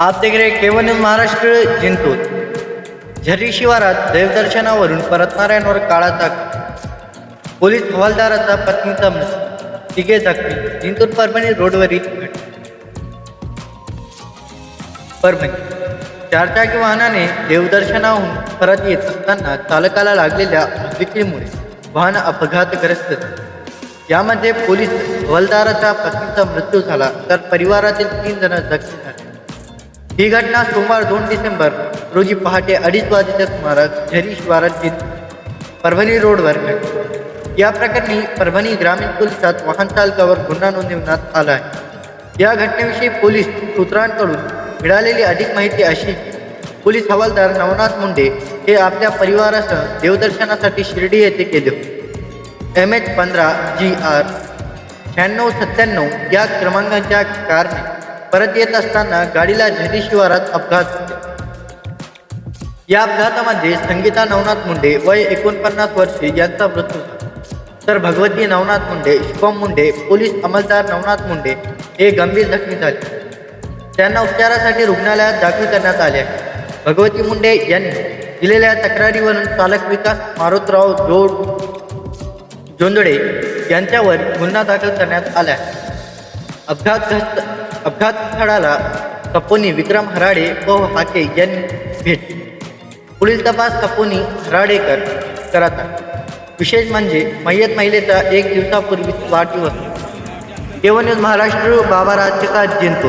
आप केवळ रहे महाराष्ट्र जिंतूर। झरी शिवारात देवदर्शनावरून परतणाऱ्यांवर काळा ताक पोलीस हवालदाराचा पत्नीचा मृत्यू तिघे जखमी। जिंतूर परभणी रोडवरील परभणी। चारचाकी वाहनाने देवदर्शनाहून परत येत असताना चालकाला लागलेल्या विक्रीमुळे वाहन अपघातग्रस्त यामध्ये पोलीस हवालदाराच्या पत्नीचा मृत्यू झाला तर परिवारातील तीन जण जखमी झाले। ही घटना सोमवार दोन डिसेंबर रोजी पहाटे अडीच वाजेच्या सुमारास झरी परभणी रोडवर घडली. या प्रकरणी परभणी ग्रामीण पोलिसात वाहन चालकावर गुन्हा नोंदवण्यात आला आहे. या घटनेविषयी पोलीस सूत्रांकडून मिळालेली अधिक माहिती अशी पोलीस हवालदार नवनाथ मुंडे हे आपल्या परिवारासह देवदर्शनासाठी शिर्डी येथे गेले होते. एम एच पंधरा जी आर शहाण्णव सत्त्याण्णव या क्रमांकाच्या कारने परत येत असताना गाडीला झरी शिवारात अपघात झाला. या अपघातामध्ये संगीता नवनाथ मुंडे वय एकोणपन्नास वर्षे यांचा मृत्यू झाला. तर भगवती नवनाथ मुंडे शुभम मुंडे पोलीस अंमलदार नवनाथ मुंडे हे गंभीर जखमी झाले. त्यांना उपचारासाठी रुग्णालयात दाखल करण्यात आले आहे. भगवती मुंडे यांनी दिलेल्या तक्रारीवरून चालक विकास मारुतराव जोड जोंदडे यांच्यावर गुन्हा दाखल करण्यात आला आहे. अपघात अपघात स्थळाला कपोनी विक्रम हराडे व हाके यांनी भेट. पुढील तपास कपोनी हराडेकर करत विशेष म्हणजे मय्यत महिलेचा एक दिवसापूर्वी वाढदिवस. केवळ महाराष्ट्र बाबा राज्यकात जिंतो